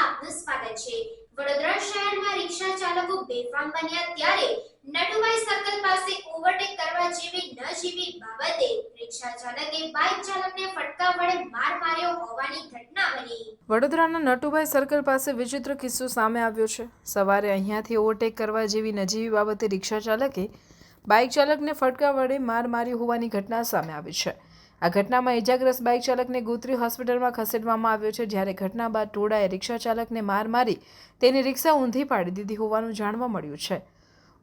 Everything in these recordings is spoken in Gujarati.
આપનું સ્વાગત છે. વડોદરા શહેરમાં રિક્ષા ચાલકો બેફામ બન્યા ત્યારે નટુભાઈ સર્કલ પાસે ઓવરટેક કરવા જેવી ન જેવી બાબતે રિક્ષા ચાલકે બાઇક ચાલકને ફટકા વડે માર માર્યો હોવાની ઘટના બની. વડોદરાના નટુભાઈ સર્કલ પાસે વિચિત્ર કિસ્સો સામે આવ્યો છે. સવારે અહીંયાથી ઓવરટેક કરવા જેવી નજીવી બાબતે રિક્ષા ચાલકે બાઇક ચાલકને ફટકા વડે માર મારી હોવાની ઘટના સામે આવી છે. આ ઘટનામાં ઇજાગ્રસ્ત બાઇક ચાલકને ગોત્રી હોસ્પિટલમાં ખસેડવામાં આવ્યો છે, જ્યારે ઘટના બાદ ટોળાએ રિક્ષા ચાલકને માર મારી તેની રિક્ષા ઊંધી પાડી દીધી હોવાનું જાણવા મળ્યું છે.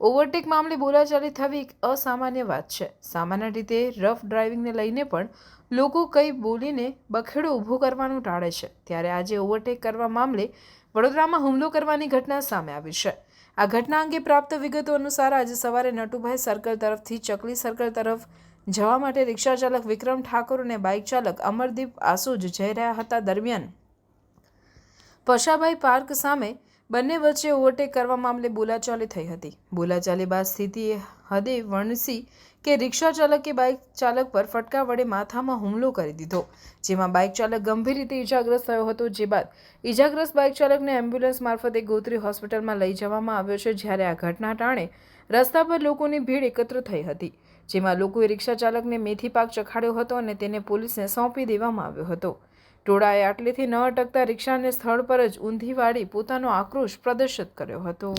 ઓવરટેક મામલે બોલાચાલી થવી એક અસામાન્ય વાત છે. સામાન્ય રીતે રફ ડ્રાઇવિંગને લઈને પણ લોકો કંઈ બોલીને બખેડો ઊભો કરવાનું ટાળે છે. ત્યારે આજે ઓવરટેક કરવા મામલે વડોદરામાં હુમલો કરવાની ઘટના સામે આવી છે. આ ઘટના અંગે પ્રાપ્ત વિગતો અનુસાર આજે સવારે નટુભાઈ સર્કલ તરફથી ચકલી સર્કલ તરફ જવા માટે રિક્ષા ચાલક વિક્રમ ઠાકોર અને બાઇક ચાલક અમરદીપ આસુજ જઈ રહ્યા હતા દરમિયાન. પશાભાઈ પાર્ક સામે બંને વચ્ચે ઓવરટેક કરવા મામલે બોલાચાલી થઈ હતી. બોલાચાલી બાદ સ્થિતિએ હદે વણસી કે રિક્ષા ચાલકે બાઇક ચાલક પર ફટકા વડે માથામાં હુમલો કરી દીધો, જેમાં બાઇક ચાલક ગંભીર રીતે ઇજાગ્રસ્ત થયો હતો. જે બાદ ઇજાગ્રસ્ત બાઇક ચાલકને એમ્બ્યુલન્સ મારફતે ગોત્રી હોસ્પિટલમાં લઈ જવામાં આવ્યો છે, જ્યારે આ ઘટના ટાણે રસ્તા પર લોકોની ભીડ એકત્ર થઈ હતી, જેમાં લોકોએ રિક્ષા ચાલકને મેથી પાક ચખાડ્યો હતો અને તેને પોલીસને સોંપી દેવામાં આવ્યો હતો. ટોળાએ આટલેથી ન અટકતા રિક્ષાને સ્થળ પર જ ઊંધી વાળી પોતાનો આક્રોશ પ્રદર્શિત કર્યો હતો.